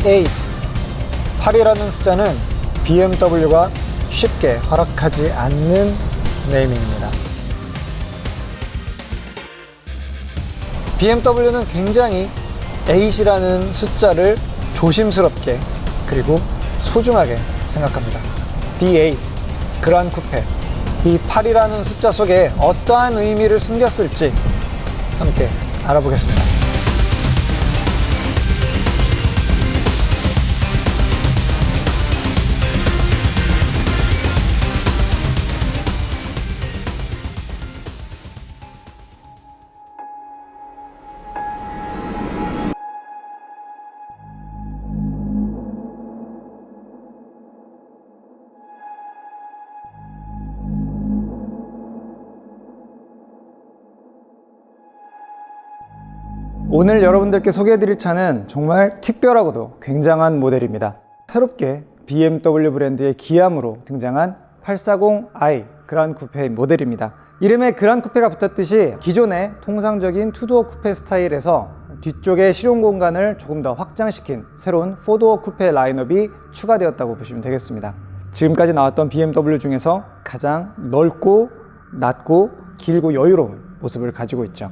D8 8이라는 숫자는 BMW가 쉽게 허락하지 않는 네이밍입니다. BMW는 굉장히 8이라는 숫자를 조심스럽게 그리고 소중하게 생각합니다. D8 그란 쿠페 이 8이라는 숫자 속에 어떠한 의미를 숨겼을지 함께 알아보겠습니다. 오늘 여러분들께 소개해드릴 차는 정말 특별하고도 굉장한 모델입니다. 새롭게 BMW 브랜드의 기함으로 등장한 840i 그란 쿠페 모델입니다. 이름에 그란 쿠페가 붙었듯이 기존의 통상적인 투도어 쿠페 스타일에서 뒤쪽의 실용 공간을 조금 더 확장시킨 새로운 포도어 쿠페 라인업이 추가되었다고 보시면 되겠습니다. 지금까지 나왔던 BMW 중에서 가장 넓고 낮고 길고 여유로운 모습을 가지고 있죠.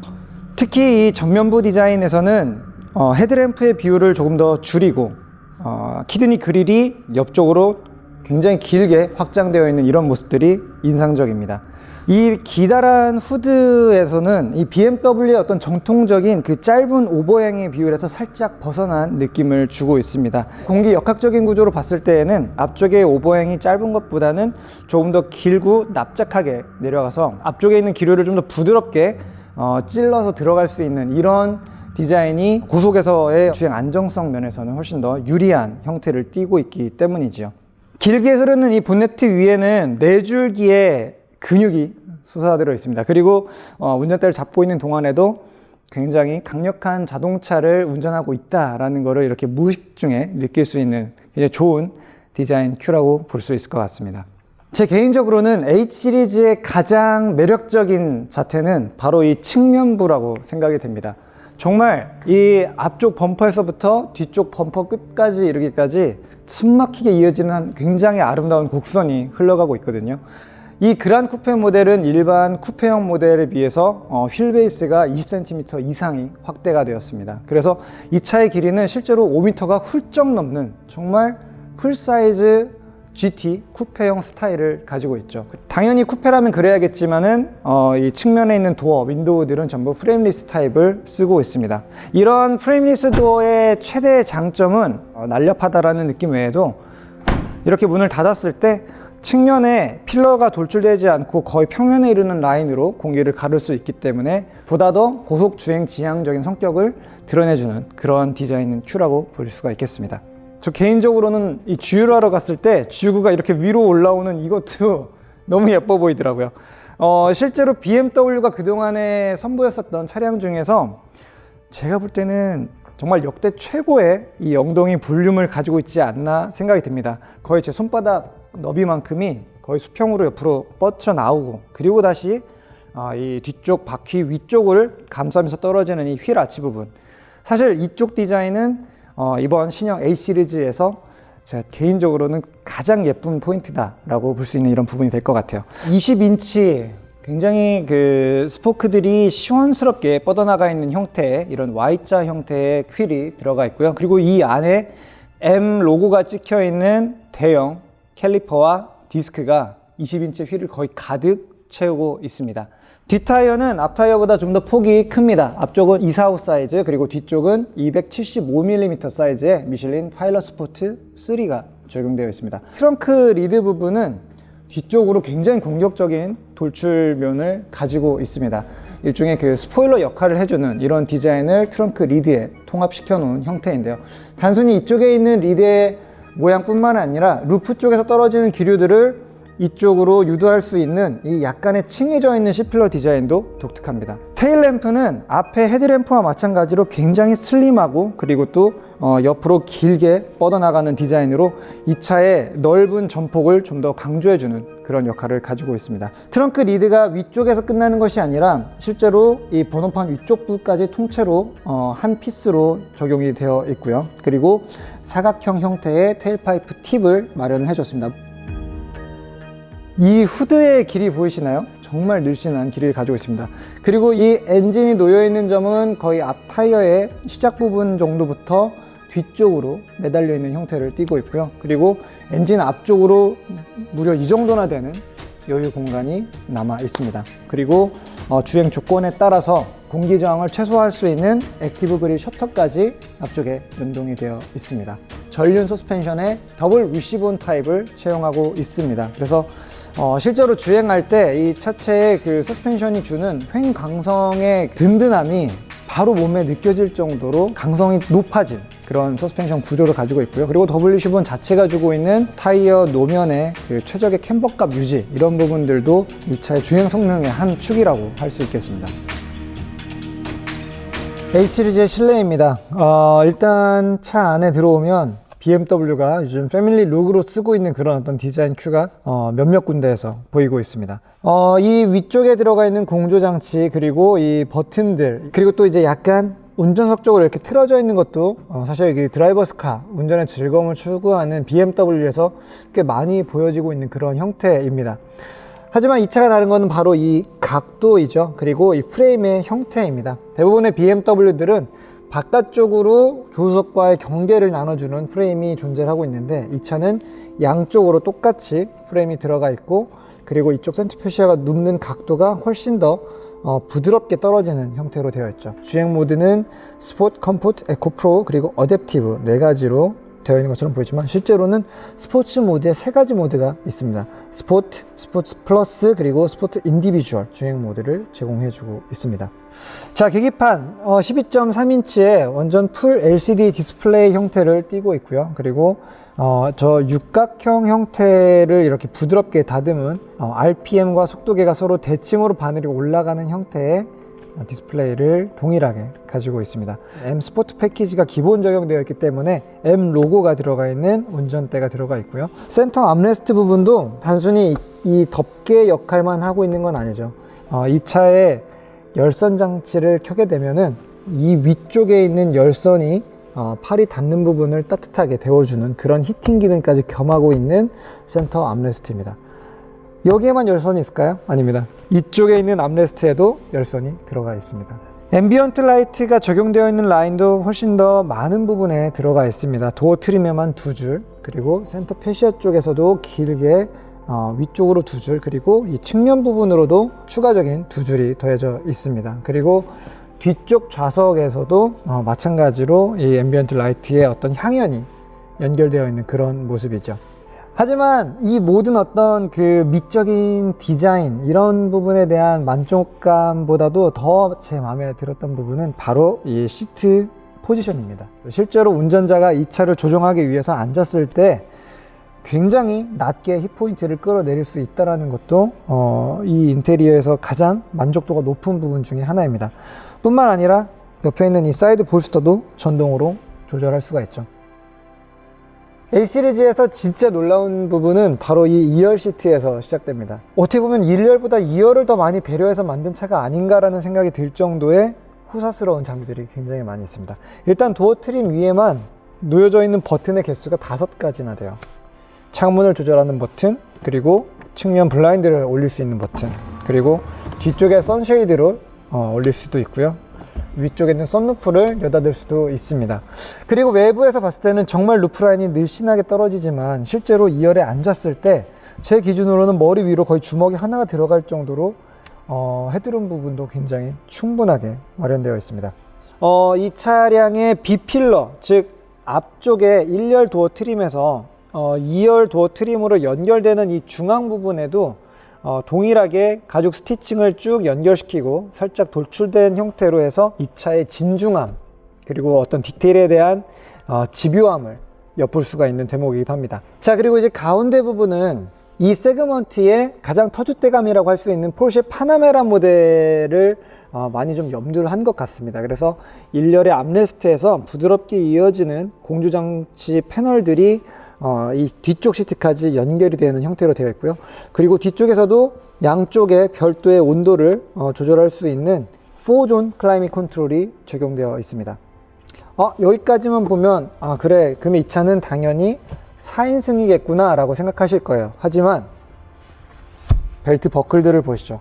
특히 이 전면부 디자인에서는 어, 헤드램프의 비율을 조금 더 줄이고 어, 키드니 그릴이 옆쪽으로 굉장히 길게 확장되어 있는 이런 모습들이 인상적입니다. 이 기다란 후드에서는 이 BMW의 어떤 정통적인 그 짧은 오버행의 비율에서 살짝 벗어난 느낌을 주고 있습니다. 공기 역학적인 구조로 봤을 때에는 앞쪽의 오버행이 짧은 것보다는 조금 더 길고 납작하게 내려가서 앞쪽에 있는 기류를 좀 더 부드럽게 어, 찔러서 들어갈 수 있는 이런 디자인이 고속에서의 주행 안정성 면에서는 훨씬 더 유리한 형태를 띠고 있기 때문이지요. 길게 흐르는 이 본네트 위에는 네 줄기의 근육이 솟아들어 있습니다. 그리고 어, 운전대를 잡고 있는 동안에도 굉장히 강력한 자동차를 운전하고 있다라는 것을 이렇게 무의식 중에 느낄 수 있는 굉장히 좋은 디자인 큐라고 볼 수 있을 것 같습니다. 제 개인적으로는 H 시리즈의 가장 매력적인 자태는 바로 이 측면부라고 생각이 됩니다. 정말 이 앞쪽 범퍼에서부터 뒤쪽 범퍼 끝까지 이르기까지 숨막히게 이어지는 한 굉장히 아름다운 곡선이 흘러가고 있거든요. 이 그란 쿠페 모델은 일반 쿠페형 모델에 비해서 어, 휠 베이스가 20cm 이상이 확대가 되었습니다. 그래서 이 차의 길이는 실제로 5m가 훌쩍 넘는 정말 풀 사이즈 GT 쿠페형 스타일을 가지고 있죠. 당연히 쿠페라면 그래야겠지만은 어, 이 측면에 있는 도어, 윈도우들은 전부 프레임리스 타입을 쓰고 있습니다. 이런 프레임리스 도어의 최대 장점은 어, 날렵하다라는 느낌 외에도 이렇게 문을 닫았을 때 측면에 필러가 돌출되지 않고 거의 평면에 이르는 라인으로 공기를 가를 수 있기 때문에 보다 더 고속 주행 지향적인 성격을 드러내주는 그런 디자인 큐라고 볼 수가 있겠습니다. 저 개인적으로는 이 주유를 하러 갔을 때 주유구가 이렇게 위로 올라오는 이것도 너무 예뻐 보이더라고요. 어, 실제로 BMW가 그동안에 선보였었던 차량 중에서 제가 볼 때는 정말 역대 최고의 이 엉덩이 볼륨을 가지고 있지 않나 생각이 듭니다. 거의 제 손바닥 너비만큼이 거의 수평으로 옆으로 뻗쳐 나오고 그리고 다시 아, 이 뒤쪽 바퀴 위쪽을 감싸면서 떨어지는 이 휠 아치 부분. 사실 이쪽 디자인은 어, 이번 신형 A 시리즈에서 제가 개인적으로는 가장 예쁜 포인트다라고 볼 수 있는 이런 부분이 될 것 같아요. 20인치 굉장히 그 스포크들이 시원스럽게 뻗어나가 있는 형태의 이런 Y자 형태의 휠이 들어가 있고요. 그리고 이 안에 M 로고가 찍혀 있는 대형 캘리퍼와 디스크가 20인치 휠을 거의 가득 채우고 있습니다. 뒷타이어는 앞타이어보다 좀 더 폭이 큽니다. 앞쪽은 245 사이즈, 그리고 뒤쪽은 275mm 사이즈의 미슐린 파일럿 스포트 3가 적용되어 있습니다. 트렁크 리드 부분은 뒤쪽으로 굉장히 공격적인 돌출면을 가지고 있습니다. 일종의 그 스포일러 역할을 해주는 이런 디자인을 트렁크 리드에 통합시켜 놓은 형태인데요. 단순히 이쪽에 있는 리드의 모양뿐만 아니라 루프 쪽에서 떨어지는 기류들을 이쪽으로 유도할 수 있는 이 약간의 층해져 있는 C필러 디자인도 독특합니다. 테일 램프는 앞에 헤드램프와 마찬가지로 굉장히 슬림하고 그리고 또 어, 옆으로 길게 뻗어나가는 디자인으로 이 차의 넓은 전폭을 좀 더 강조해주는 그런 역할을 가지고 있습니다. 트렁크 리드가 위쪽에서 끝나는 것이 아니라 실제로 이 번호판 위쪽 부까지 통째로 어, 한 피스로 적용이 되어 있고요. 그리고 사각형 형태의 테일파이프 팁을 마련을 해줬습니다. 이 후드의 길이 보이시나요? 정말 늘씬한 길이를 가지고 있습니다. 그리고 이 엔진이 놓여 있는 점은 거의 앞 타이어의 시작 부분 정도부터 뒤쪽으로 매달려 있는 형태를 띠고 있고요. 그리고 엔진 앞쪽으로 무려 이 정도나 되는 여유 공간이 남아 있습니다. 그리고 어, 주행 조건에 따라서 공기 저항을 최소화할 수 있는 액티브 그릴 셔터까지 앞쪽에 연동이 되어 있습니다. 전륜 서스펜션에 더블 위시본 타입을 채용하고 있습니다. 그래서 어, 실제로 주행할 때 이 차체의 그 서스펜션이 주는 횡 강성의 든든함이 바로 몸에 느껴질 정도로 강성이 높아진 그런 서스펜션 구조를 가지고 있고요. 그리고 W10은 자체가 주고 있는 타이어 노면의 그 최적의 캠버값 유지 이런 부분들도 이 차의 주행 성능의 한 축이라고 할 수 있겠습니다. H 시리즈의 실내입니다. 어, 일단 차 안에 들어오면 BMW가 요즘 패밀리 룩으로 쓰고 있는 그런 어떤 디자인 큐가 어, 몇몇 군데에서 보이고 있습니다. 어, 이 위쪽에 들어가 있는 공조 장치 그리고 이 버튼들 그리고 또 이제 약간 운전석 쪽으로 이렇게 틀어져 있는 것도 어, 사실 이 드라이버스 카 운전의 즐거움을 추구하는 BMW에서 꽤 많이 보여지고 있는 그런 형태입니다. 하지만 이 차가 다른 것은 바로 이 각도이죠. 그리고 이 프레임의 형태입니다. 대부분의 BMW들은 바깥쪽으로 조수석과의 경계를 나눠주는 프레임이 존재하고 있는데 이 차는 양쪽으로 똑같이 프레임이 들어가 있고 그리고 이쪽 센트페시아가 눕는 각도가 훨씬 더 어, 부드럽게 떨어지는 형태로 되어 있죠. 주행 모드는 스포츠, 컴포트, 에코 프로 그리고 어댑티브 네 가지로 되어 있는 것처럼 보이지만 실제로는 스포츠 모드에 세 가지 모드가 있습니다. 스포트, 스포츠 플러스 그리고 스포트 인디비주얼 주행 모드를 제공해주고 있습니다. 자 계기판 어, 12.3인치의 완전 풀 LCD 디스플레이 형태를 띠고 있고요. 그리고 어, 저 육각형 형태를 이렇게 부드럽게 다듬은 어, RPM과 속도계가 서로 대칭으로 바늘이 올라가는 형태의 디스플레이를 동일하게 가지고 있습니다. M 스포트 패키지가 기본 적용되어 있기 때문에 M 로고가 들어가 있는 운전대가 들어가 있고요. 센터 암레스트 부분도 단순히 이 덮개 역할만 하고 있는 건 아니죠. 어, 이 차에 열선 장치를 켜게 되면은 이 위쪽에 있는 열선이 어, 팔이 닿는 부분을 따뜻하게 데워주는 그런 히팅 기능까지 겸하고 있는 센터 암레스트입니다. 여기에만 열선이 있을까요? 아닙니다. 이쪽에 있는 암레스트에도 열선이 들어가 있습니다. 앰비언트 라이트가 적용되어 있는 라인도 훨씬 더 많은 부분에 들어가 있습니다. 도어 트림에만 두 줄, 그리고 센터 페시아 쪽에서도 길게 어, 위쪽으로 두 줄, 그리고 이 측면 부분으로도 추가적인 두 줄이 더해져 있습니다. 그리고 뒤쪽 좌석에서도 어, 마찬가지로 이 앰비언트 라이트의 어떤 향연이 연결되어 있는 그런 모습이죠. 하지만 이 모든 어떤 그 미적인 디자인 이런 부분에 대한 만족감보다도 더 제 마음에 들었던 부분은 바로 이 시트 포지션입니다. 실제로 운전자가 이 차를 조종하기 위해서 앉았을 때 굉장히 낮게 힙 포인트를 끌어내릴 수 있다는 것도 어, 이 인테리어에서 가장 만족도가 높은 부분 중에 하나입니다. 뿐만 아니라 옆에 있는 이 사이드 볼스터도 전동으로 조절할 수가 있죠. A 시리즈에서 진짜 놀라운 부분은 바로 이 2열 시트에서 시작됩니다. 어떻게 보면 1열보다 2열을 더 많이 배려해서 만든 차가 아닌가라는 생각이 들 정도의 후사스러운 장비들이 굉장히 많이 있습니다. 일단 도어 트림 위에만 놓여져 있는 버튼의 개수가 다섯 가지나 돼요. 창문을 조절하는 버튼, 그리고 측면 블라인드를 올릴 수 있는 버튼, 그리고 뒤쪽에 선쉐이드를 어, 올릴 수도 있고요. 위쪽에 있는 썬루프를 여닫을 수도 있습니다. 그리고 외부에서 봤을 때는 정말 루프라인이 늘씬하게 떨어지지만 실제로 2열에 앉았을 때 제 기준으로는 머리 위로 거의 주먹이 하나가 들어갈 정도로 어, 헤드룸 부분도 굉장히 충분하게 마련되어 있습니다. 어, 이 차량의 B필러, 즉 앞쪽에 1열 도어 트림에서 어, 2열 도어 트림으로 연결되는 이 중앙 부분에도 어, 동일하게 가죽 스티칭을 쭉 연결시키고 살짝 돌출된 형태로 해서 이 차의 진중함 그리고 어떤 디테일에 대한 어, 집요함을 엿볼 수가 있는 대목이기도 합니다. 자 그리고 이제 가운데 부분은 이 세그먼트의 가장 터줏대감이라고 할 수 있는 포르쉐 파나메라 모델을 어, 많이 좀 염두를 한 것 같습니다. 그래서 1열의 암레스트에서 부드럽게 이어지는 공조 장치 패널들이 어, 이 뒤쪽 시트까지 연결이 되는 형태로 되어 있고요. 그리고 뒤쪽에서도 양쪽에 별도의 온도를 어, 조절할 수 있는 4존 클라이밍 컨트롤이 적용되어 있습니다. 어, 여기까지만 보면 아 그래 그러면 이 차는 당연히 4인승이겠구나 라고 생각하실 거예요. 하지만 벨트 버클들을 보시죠.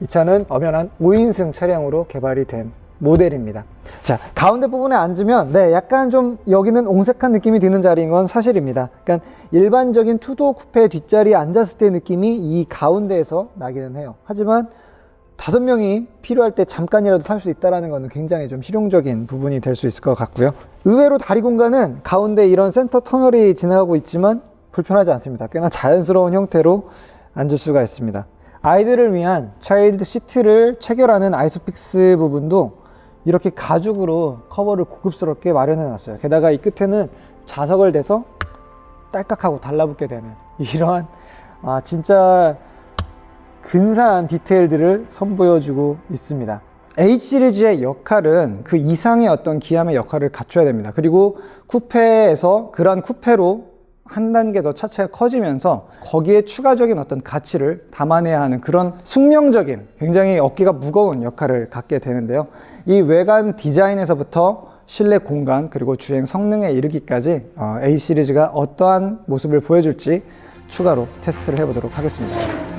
이 차는 엄연한 5인승 차량으로 개발이 된 모델입니다. 자, 가운데 부분에 앉으면, 네, 약간 좀 여기는 옹색한 느낌이 드는 자리인 건 사실입니다. 그러니까 일반적인 투도 쿠페 뒷자리에 앉았을 때 느낌이 이 가운데에서 나기는 해요. 하지만 다섯 명이 필요할 때 잠깐이라도 탈 수 있다는 것은 굉장히 좀 실용적인 부분이 될 수 있을 것 같고요. 의외로 다리 공간은 가운데 이런 센터 터널이 지나가고 있지만 불편하지 않습니다. 꽤나 자연스러운 형태로 앉을 수가 있습니다. 아이들을 위한 차일드 시트를 체결하는 아이소픽스 부분도 이렇게 가죽으로 커버를 고급스럽게 마련해 놨어요. 게다가 이 끝에는 자석을 대서 딸깍하고 달라붙게 되는 이러한 아, 진짜 근사한 디테일들을 선보여주고 있습니다. H 시리즈의 역할은 그 이상의 어떤 기함의 역할을 갖춰야 됩니다. 그리고 쿠페에서 그러한 쿠페로 한 단계 더 차체가 커지면서 거기에 추가적인 어떤 가치를 담아내야 하는 그런 숙명적인 굉장히 어깨가 무거운 역할을 갖게 되는데요. 이 외관 디자인에서부터 실내 공간 그리고 주행 성능에 이르기까지 어, A 시리즈가 어떠한 모습을 보여줄지 추가로 테스트를 해보도록 하겠습니다.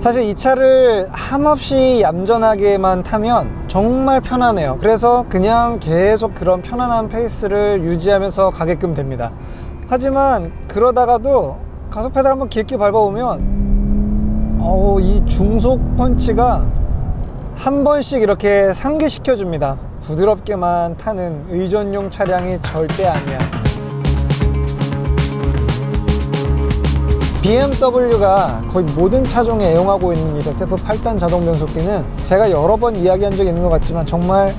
사실 이 차를 한없이 얌전하게만 타면 정말 편하네요. 그래서 그냥 계속 그런 편안한 페이스를 유지하면서 가게끔 됩니다. 하지만 그러다가도 가속 페달 한번 깊게 밟아보면 어우 이 중속 펀치가 한 번씩 이렇게 상기시켜 줍니다. 부드럽게만 타는 의전용 차량이 절대 아니야. BMW가 거의 모든 차종에 애용하고 있는 이 ZF 8단 자동 변속기는 제가 여러 번 이야기한 적이 있는 것 같지만 정말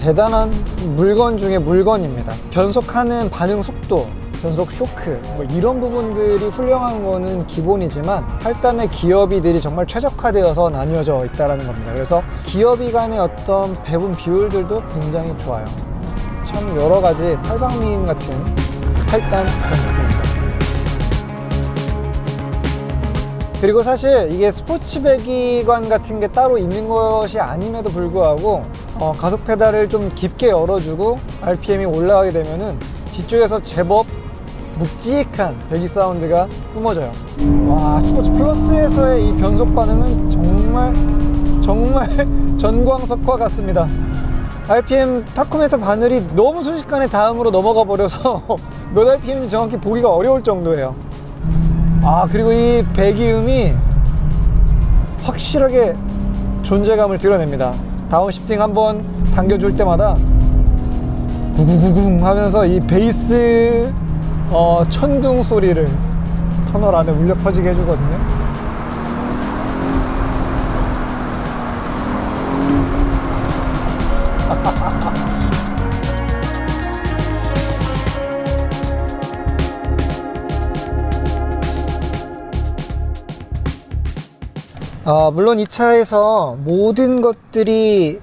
대단한 물건 중에 물건입니다. 변속하는 반응 속도, 변속 쇼크, 뭐 이런 부분들이 훌륭한 거는 기본이지만 8단의 기어비들이 정말 최적화되어서 나뉘어져 있다는 겁니다. 그래서 기어비 간의 어떤 배분 비율들도 굉장히 좋아요. 참 여러 가지 팔방미인 같은 8단 변속기 그리고 사실 이게 스포츠 배기관 같은 게 따로 있는 것이 아님에도 불구하고 어, 가속 페달을 좀 깊게 열어주고 RPM이 올라가게 되면은 뒤쪽에서 제법 묵직한 배기 사운드가 뿜어져요. 와 스포츠 플러스에서의 이 변속 반응은 정말 정말 전광석화 같습니다. RPM 타콤에서 바늘이 너무 순식간에 다음으로 넘어가 버려서 몇 RPM인지 정확히 보기가 어려울 정도예요. 아 그리고 이 배기음이 확실하게 존재감을 드러냅니다. 다운시프팅 한번 당겨줄 때마다 구구구궁 하면서 이 베이스 어, 천둥 소리를 터널 안에 울려 퍼지게 해주거든요 어, 물론 이 차에서 모든 것들이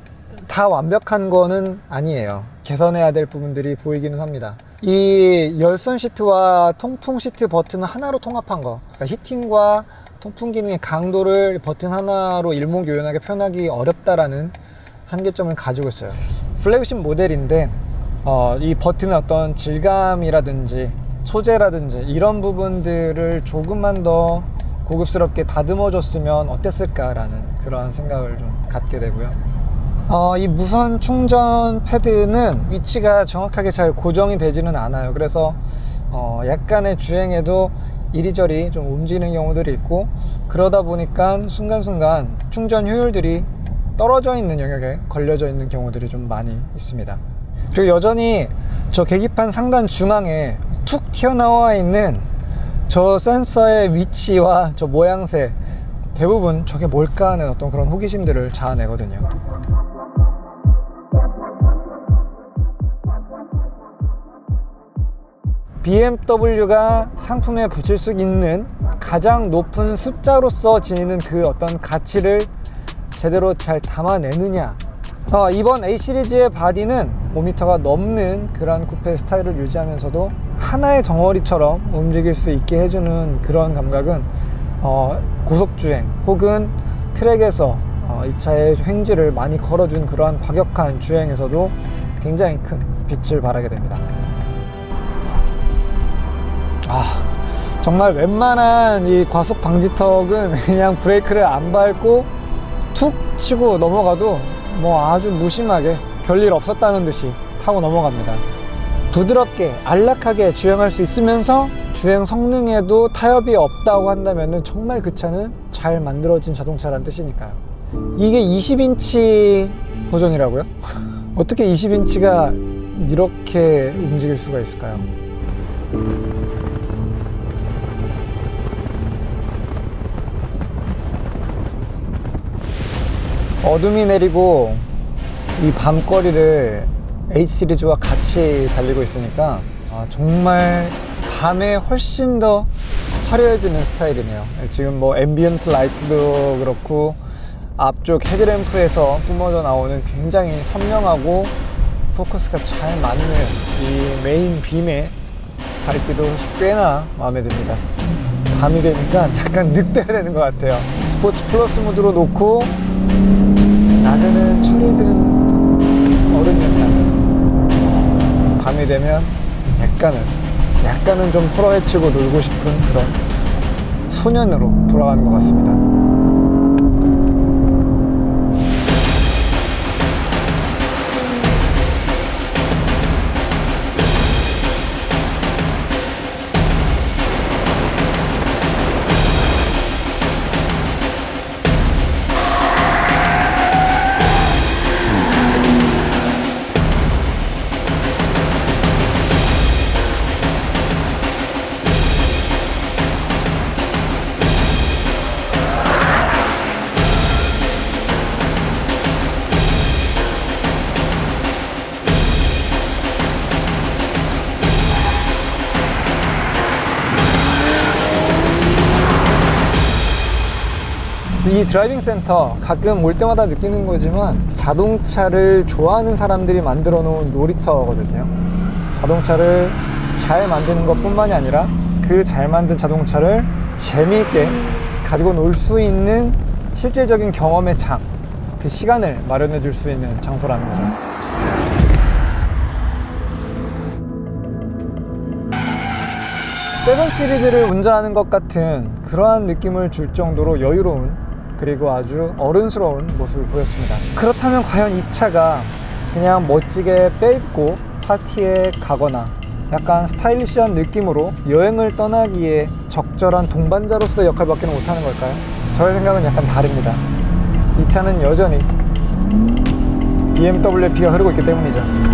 다 완벽한 거는 아니에요. 개선해야 될 부분들이 보이기는 합니다. 이 열선 시트와 통풍 시트 버튼을 하나로 통합한 거. 그러니까 히팅과 통풍 기능의 강도를 버튼 하나로 일목요연하게 표현하기 어렵다라는 한계점을 가지고 있어요. 플래그십 모델인데 어, 이 버튼의 어떤 질감이라든지 소재라든지 이런 부분들을 조금만 더 고급스럽게 다듬어줬으면 어땠을까라는 그러한 생각을 좀 갖게 되고요. 어, 이 무선 충전 패드는 위치가 정확하게 잘 고정이 되지는 않아요. 그래서 어, 약간의 주행에도 이리저리 좀 움직이는 경우들이 있고 그러다 보니까 순간순간 충전 효율들이 떨어져 있는 영역에 걸려져 있는 경우들이 좀 많이 있습니다. 그리고 여전히 저 계기판 상단 중앙에 툭 튀어나와 있는 저 센서의 위치와 저 모양새 대부분 저게 뭘까 하는 어떤 그런 호기심들을 자아내거든요. BMW가 상품에 붙일 수 있는 가장 높은 숫자로서 지니는 그 어떤 가치를 제대로 잘 담아내느냐 어, 이번 A 시리즈의 바디는 5m가 넘는 그런 쿠페 스타일을 유지하면서도 하나의 덩어리처럼 움직일 수 있게 해주는 그런 감각은 어, 고속주행 혹은 트랙에서 어, 이 차의 횡지를 많이 걸어준 그러한 과격한 주행에서도 굉장히 큰 빛을 발하게 됩니다. 아, 정말 웬만한 이 과속 방지턱은 그냥 브레이크를 안 밟고 툭 치고 넘어가도 뭐 아주 무심하게 별일 없었다는 듯이 타고 넘어갑니다. 부드럽게 안락하게 주행할 수 있으면서 주행 성능에도 타협이 없다고 한다면 정말 그 차는 잘 만들어진 자동차란 뜻이니까요. 이게 20인치 버전이라고요? 어떻게 20인치가 이렇게 움직일 수가 있을까요? 어둠이 내리고 이 밤거리를 H 시리즈와 같이 달리고 있으니까 아, 정말 밤에 훨씬 더 화려해지는 스타일이네요. 지금 뭐 앰비언트 라이트도 그렇고 앞쪽 헤드램프에서 뿜어져 나오는 굉장히 선명하고 포커스가 잘 맞는 이 메인 빔의 밝기도 꽤나 마음에 듭니다. 밤이 되니까 잠깐 늑대가 되는 것 같아요. 스포츠 플러스 모드로 놓고 낮에는 철이 든 밤이 되면 약간은 약간은 좀 풀어헤치고 놀고 싶은 그런 소년으로 돌아가는 것 같습니다. 이 드라이빙 센터 가끔 올 때마다 느끼는 거지만 자동차를 좋아하는 사람들이 만들어 놓은 놀이터거든요. 자동차를 잘 만드는 것 뿐만이 아니라 그 잘 만든 자동차를 재미있게 가지고 놀 수 있는 실질적인 경험의 장, 그 시간을 마련해 줄 수 있는 거죠. 세븐 시리즈를 운전하는 것 같은 그러한 느낌을 줄 정도로 여유로운 그리고 아주 어른스러운 모습을 보였습니다. 그렇다면 과연 이 차가 그냥 멋지게 빼입고 파티에 가거나 약간 스타일리시한 느낌으로 여행을 떠나기에 적절한 동반자로서의 역할밖에 못하는 걸까요? 저의 생각은 약간 다릅니다. 이 차는 여전히 BMW의 비가 흐르고 있기 때문이죠.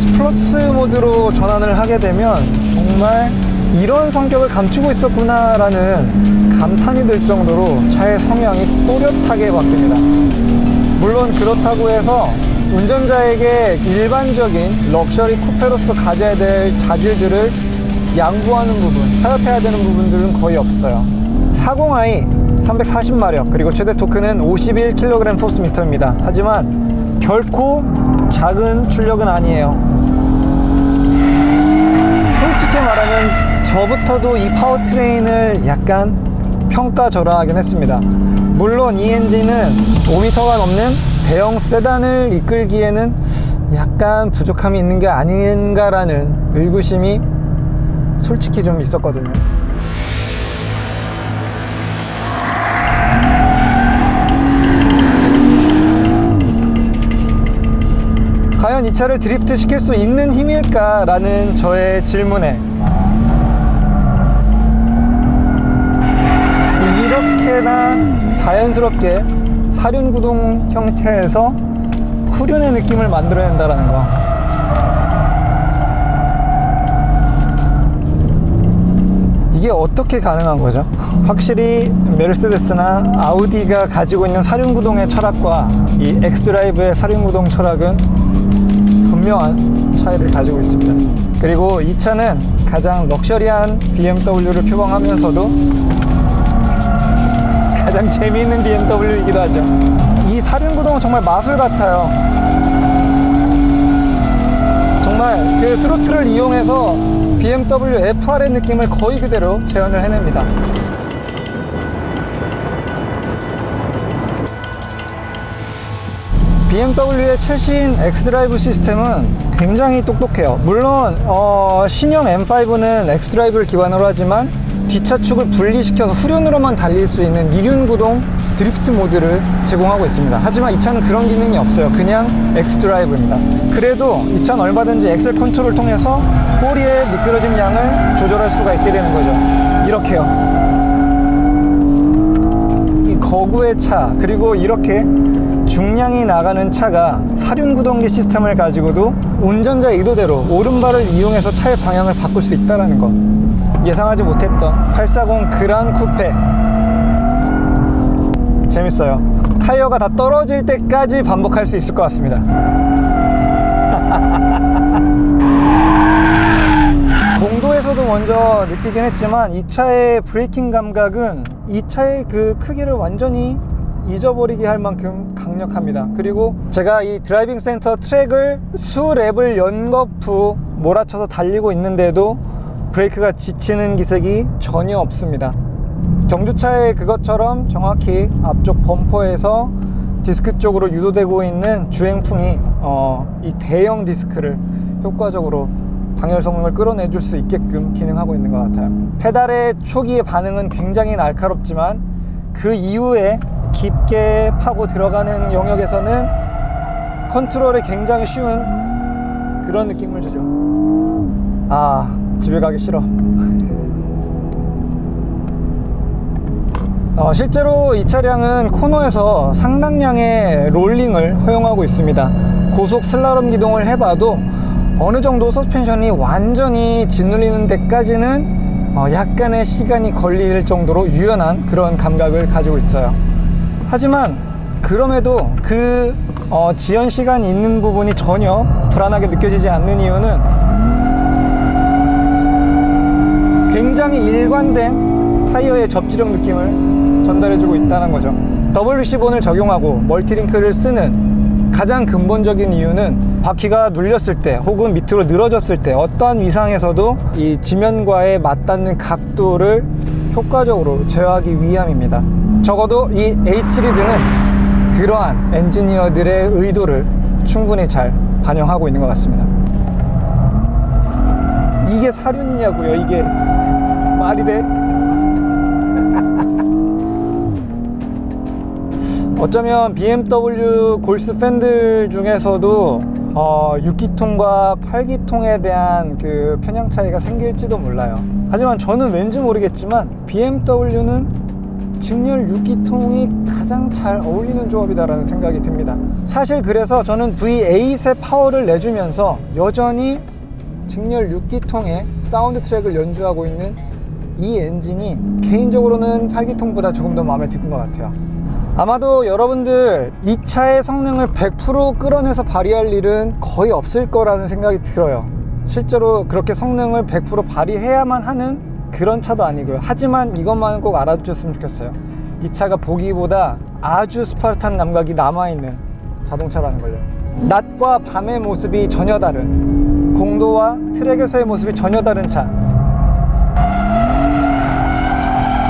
스포츠 플러스 모드로 전환을 하게 되면 정말 이런 성격을 감추고 있었구나라는 감탄이 들 정도로 차의 성향이 또렷하게 바뀝니다. 물론 그렇다고 해서 운전자에게 일반적인 럭셔리 쿠페로서 가져야 될 자질들을 양보하는 부분, 타협해야 되는 부분들은 거의 없어요. 40i 340마력 그리고 최대 토크는 51kg 포스미터입니다. 하지만 결코 작은 출력은 아니에요. 솔직히 말하면 저부터도 이 파워트레인을 약간 평가절하하긴 했습니다. 물론 이 엔진은 5m가 넘는 대형 세단을 이끌기에는 약간 부족함이 있는 게 아닌가라는 의구심이 솔직히 좀 있었거든요. 과연 이 차를 드리프트 시킬 수 있는 힘일까라는 저의 질문에 이렇게나 자연스럽게 사륜구동 형태에서 후륜의 느낌을 만들어낸다는 거. 이게 어떻게 가능한 거죠? 확실히 메르세데스나 아우디가 가지고 있는 사륜구동의 철학과 이 엑스드라이브의 사륜구동 철학은 분명한 차이를 가지고 있습니다. 그리고 이 차는 가장 럭셔리한 BMW를 표방하면서도 가장 재미있는 BMW이기도 하죠. 이 사륜구동은 정말 마술 같아요. 정말 그 스로틀을 이용해서 BMW FR의 느낌을 거의 그대로 재현을 해냅니다. BMW의 최신 X드라이브 시스템은 굉장히 똑똑해요. 물론 어, 신형 M5는 X드라이브를 기반으로 하지만 뒷차축을 분리시켜서 후륜으로만 달릴 수 있는 이륜 구동 드리프트 모드를 제공하고 있습니다. 하지만 이 차는 그런 기능이 없어요. 그냥 X드라이브입니다. 그래도 이 차는 얼마든지 엑셀 컨트롤을 통해서 꼬리의 미끄러짐 양을 조절할 수가 있게 되는 거죠. 이렇게요. 이 거구의 차 그리고 이렇게 중량이 나가는 차가 사륜 구동기 시스템을 가지고도 운전자 의도대로 오른발을 이용해서 차의 방향을 바꿀 수 있다는 거 예상하지 못했던 840 그란 쿠페. 재밌어요. 타이어가 다 떨어질 때까지 반복할 수 있을 것 같습니다. 공도에서도 먼저 느끼긴 했지만 이 차의 브레이킹 감각은 이 차의 그 크기를 완전히 잊어버리게 할 만큼 강력합니다. 그리고 제가 이 드라이빙 센터 트랙을 수 랩을 연거푸 몰아쳐서 달리고 있는데도 브레이크가 지치는 기색이 전혀 없습니다. 경주차의 그것처럼 정확히 앞쪽 범퍼에서 디스크 쪽으로 유도되고 있는 주행풍이 어, 이 대형 디스크를 효과적으로 방열 성능을 끌어내줄 수 있게끔 기능하고 있는 것 같아요. 페달의 초기의 반응은 굉장히 날카롭지만 그 이후에 깊게 파고 들어가는 영역에서는 컨트롤이 굉장히 쉬운 그런 느낌을 주죠. 아, 집에 가기 싫어. 어, 실제로 이 차량은 코너에서 상당량의 롤링을 허용하고 있습니다. 고속 슬라롬 기동을 해봐도 어느 정도 서스펜션이 완전히 짓눌리는 데까지는 어, 약간의 시간이 걸릴 정도로 유연한 그런 감각을 가지고 있어요. 하지만 그럼에도 그 어, 지연 시간이 있는 부분이 전혀 불안하게 느껴지지 않는 이유는 굉장히 일관된 타이어의 접지력 느낌을 전달해주고 있다는 거죠. WC 본을 적용하고 멀티링크를 쓰는 가장 근본적인 이유는 바퀴가 눌렸을 때 혹은 밑으로 늘어졌을 때 어떠한 위상에서도 이 지면과의 맞닿는 각도를 효과적으로 제어하기 위함입니다. 적어도 이 H 시리즈는 그러한 엔지니어들의 의도를 충분히 잘 반영하고 있는 것 같습니다. 이게 사륜이냐고요, 이게. 말이 돼? 어쩌면 BMW 골스 팬들 중에서도 어, 6기통과 8기통에 대한 그 편향 차이가 생길지도 몰라요. 하지만 저는 왠지 모르겠지만 BMW는 직렬 6기통이 가장 잘 어울리는 조합이다라는 생각이 듭니다. 사실 그래서 저는 V8의 파워를 내주면서 여전히 직렬 6기통의 사운드 트랙을 연주하고 있는 이 엔진이 개인적으로는 8기통보다 조금 더 마음에 드는 것 같아요. 아마도 여러분들 이 차의 성능을 100% 끌어내서 발휘할 일은 거의 없을 거라는 생각이 들어요. 실제로 그렇게 성능을 100% 발휘해야만 하는 그런 차도 아니고요. 하지만 이것만은 꼭 알아주셨으면 좋겠어요. 이 차가 보기보다 아주 스파르탄 감각이 남아있는 자동차라는 걸요. 낮과 밤의 모습이 전혀 다른 공도와 트랙에서의 모습이 전혀 다른 차.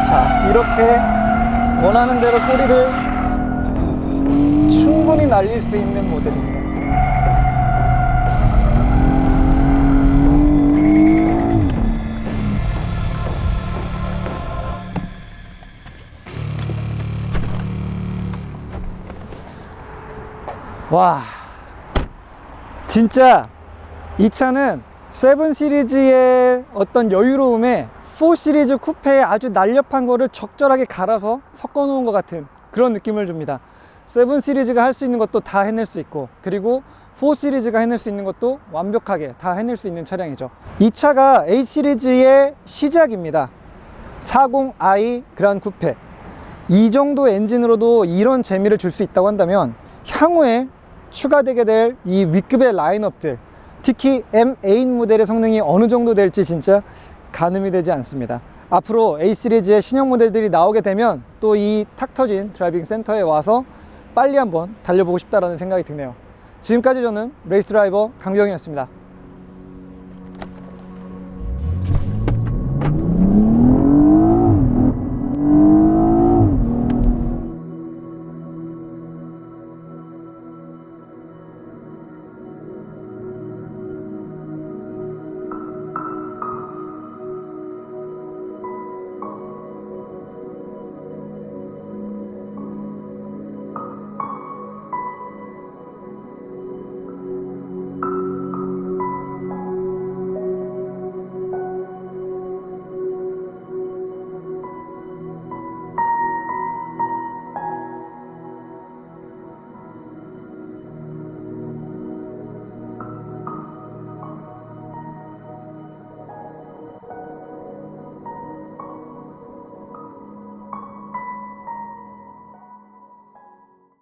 자, 이렇게 원하는 대로 꼬리를 충분히 날릴 수 있는 모델입니다. 와, 진짜 이 차는 7 시리즈의 어떤 여유로움에 4 시리즈 쿠페에 아주 날렵한 거를 적절하게 갈아서 섞어 놓은 것 같은 그런 느낌을 줍니다. 7 시리즈가 할 수 있는 것도 다 해낼 수 있고 그리고 4 시리즈가 해낼 수 있는 것도 완벽하게 다 해낼 수 있는 차량이죠. 이 차가 8 시리즈의 시작입니다. 40i 그란 쿠페. 이 정도 엔진으로도 이런 재미를 줄 수 있다고 한다면 향후에 추가되게 될 이 윗급의 라인업들 특히 M8 모델의 성능이 어느 정도 될지 진짜 가늠이 되지 않습니다. 앞으로 A 시리즈의 신형 모델들이 나오게 되면 또 이 탁 터진 드라이빙 센터에 와서 빨리 한번 달려보고 싶다라는 생각이 드네요. 지금까지 저는 레이스 드라이버 강병이었습니다.